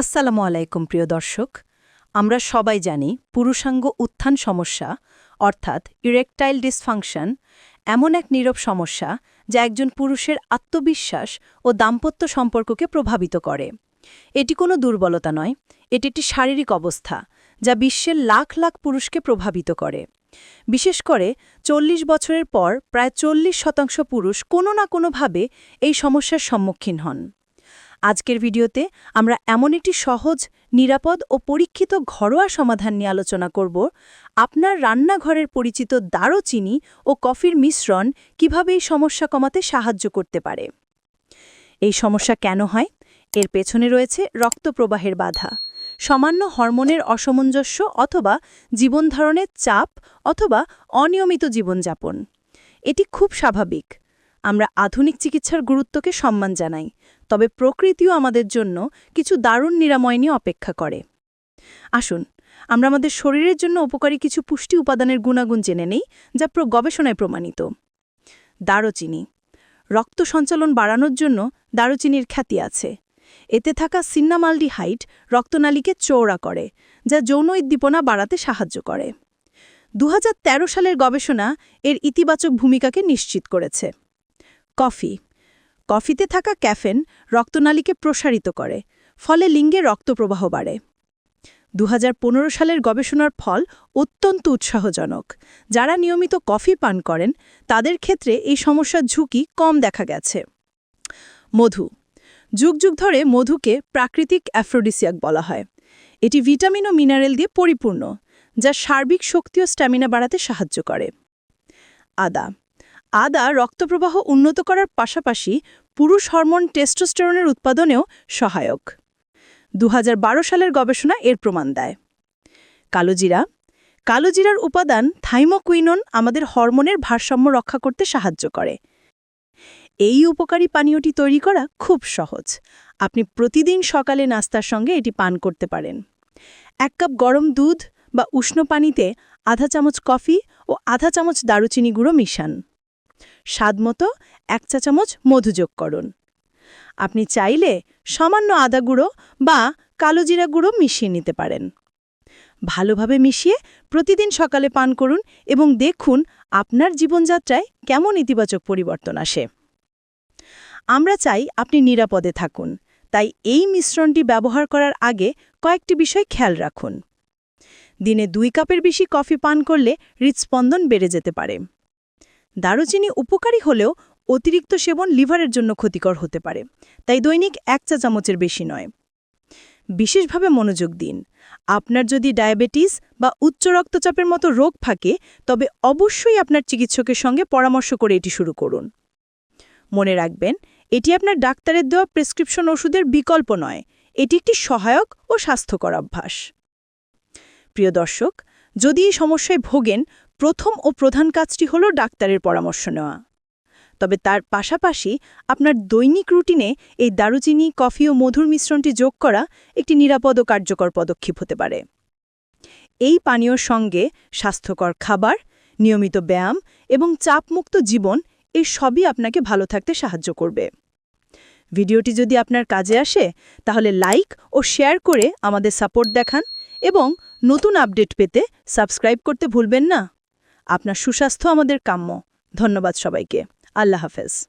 আসসালামু আলাইকুম, প্রিয় দর্শক। আমরা সবাই জানি পুরুষাঙ্গ উত্থান সমস্যা, অর্থাৎ ইরেকটাইল ডিসফাংশন, এমন এক নীরব সমস্যা যা একজন পুরুষের আত্মবিশ্বাস ও দাম্পত্য সম্পর্ককে প্রভাবিত করে। এটি কোনো দুর্বলতা নয়, এটি একটি শারীরিক অবস্থা যা বিশ্বের লাখ লাখ পুরুষকে প্রভাবিত করে। বিশেষ করে চল্লিশ বছরের পর প্রায় চল্লিশ শতাংশ পুরুষ কোনো না কোনোভাবে এই সমস্যার সম্মুখীন হন। আজকের ভিডিওতে আমরা এমন একটি সহজ, নিরাপদ ও পরীক্ষিত ঘরোয়া সমাধান নিয়ে আলোচনা করব। আপনার রান্নাঘরের পরিচিত দারুচিনি ও কফির মিশ্রণ কীভাবে এই সমস্যা কমাতে সাহায্য করতে পারে? এই সমস্যা কেন হয়? এর পেছনে রয়েছে রক্তপ্রবাহের বাধা। সামান্য হরমোনের অসামঞ্জস্য অথবা জীবনধারণের চাপ অথবা অনিয়মিত জীবনযাপন। এটি খুব স্বাভাবিক। আমরা আধুনিক চিকিৎসার গুরুত্বকে সম্মান জানাই, তবে প্রকৃতিও আমাদের জন্য কিছু দারুণ নিরাময় নিয়ে অপেক্ষা করে। আসুন, আমরা আমাদের শরীরের জন্য উপকারী কিছু পুষ্টি উপাদানের গুণাগুণ জেনে নেই, যা প্র গবেষণায় প্রমাণিত। দারুচিনি। রক্ত সঞ্চালন বাড়ানোর জন্য দারুচিনির খ্যাতি আছে। এতে থাকা সিন্নামালডিহাইড রক্তনালীকে চৌড়া করে, যা যৌন উদ্দীপনা বাড়াতে সাহায্য করে। দু হাজার তেরো সালের গবেষণা এর ইতিবাচক ভূমিকাকে নিশ্চিত করেছে। কফি। কফিতে থাকা ক্যাফেন রক্তনালীকে প্রসারিত করে, ফলে লিঙ্গে রক্তপ্রবাহ বাড়ে। দু হাজার পনেরো সালের গবেষণার ফল অত্যন্ত উৎসাহজনক। যারা নিয়মিত কফি পান করেন, তাদের ক্ষেত্রে এই সমস্যার ঝুঁকি কম দেখা গেছে। মধু। যুগ যুগ ধরে মধুকে প্রাকৃতিক অ্যাফ্রোডিসিয়াক বলা হয়। এটি ভিটামিন ও মিনারেল দিয়ে পরিপূর্ণ, যা সার্বিক শক্তি ও স্ট্যামিনা বাড়াতে সাহায্য করে। আদা। আদা রক্তপ্রবাহ উন্নত করার পাশাপাশি পুরুষ হরমোন টেস্টোস্টেরনের উৎপাদনেও সহায়ক। দু হাজার বারো সালের গবেষণা এর প্রমাণ দেয়। কালোজিরা। কালোজিরার উপাদান থাইমোকুইনন আমাদের হরমোনের ভারসাম্য রক্ষা করতে সাহায্য করে। এই উপকারী পানীয়টি তৈরি করা খুব সহজ। আপনি প্রতিদিন সকালে নাস্তার সঙ্গে এটি পান করতে পারেন। এক কাপ গরম দুধ বা উষ্ণ পানিতে আধা চামচ কফি ও আধা চামচ দারুচিনি গুঁড়ো মিশান। স্বাদমতো এক চা চামচ মধু যোগ করুন। আপনি চাইলে সামান্য আদা গুঁড়ো বা কালোজিরা গুঁড়ো মিশিয়ে নিতে পারেন। ভালোভাবে মিশিয়ে প্রতিদিন সকালে পান করুন এবং দেখুন আপনার জীবনযাত্রায় কেমন ইতিবাচক পরিবর্তন আসে। আমরা চাই আপনি নিরাপদে থাকুন, তাই এই মিশ্রণটি ব্যবহার করার আগে কয়েকটি বিষয় খেয়াল রাখুন। দিনে দুই কাপের বেশি কফি পান করলে হৃৎস্পন্দন বেড়ে যেতে পারে। দারুচিনি উপকারী হলেও অতিরিক্ত সেবন লিভারের জন্য ক্ষতিকর হতে পারে, তাই দৈনিক এক চা চামচের বেশি নয়। বিশেষভাবে মনোযোগ দিন। আপনার যদি ডায়াবেটিস বা উচ্চ রক্তচাপের মতো রোগ থাকে, তবে অবশ্যই আপনার চিকিৎসকের সঙ্গে পরামর্শ করে এটি শুরু করুন। মনে রাখবেন, এটি আপনার ডাক্তারের দেওয়া প্রেসক্রিপশন ওষুধের বিকল্প নয়, এটি একটি সহায়ক ও স্বাস্থ্যকর অভ্যাস। প্রিয় দর্শক, যদি এই সমস্যায় ভোগেন প্রথম ও প্রধান কাজটি হল ডাক্তারের পরামর্শ নেওয়া। তবে তার পাশাপাশি আপনার দৈনিক রুটিনে এই দারুচিনি, কফি ও মধুর মিশ্রণটি যোগ করা একটি নিরাপদ ও কার্যকর পদক্ষেপ হতে পারে। এই পানীয়র সঙ্গে স্বাস্থ্যকর খাবার, নিয়মিত ব্যায়াম এবং চাপমুক্ত জীবন এই সবই আপনাকে ভালো থাকতে সাহায্য করবে। ভিডিওটি যদি আপনার কাজে আসে, তাহলে লাইক ও শেয়ার করে আমাদের সাপোর্ট দেখান এবং নতুন আপডেট পেতে সাবস্ক্রাইব করতে ভুলবেন না। আপনার সুস্বাস্থ্য আমাদের কাম্য। ধন্যবাদ সবাইকে। আল্লাহ হাফেজ।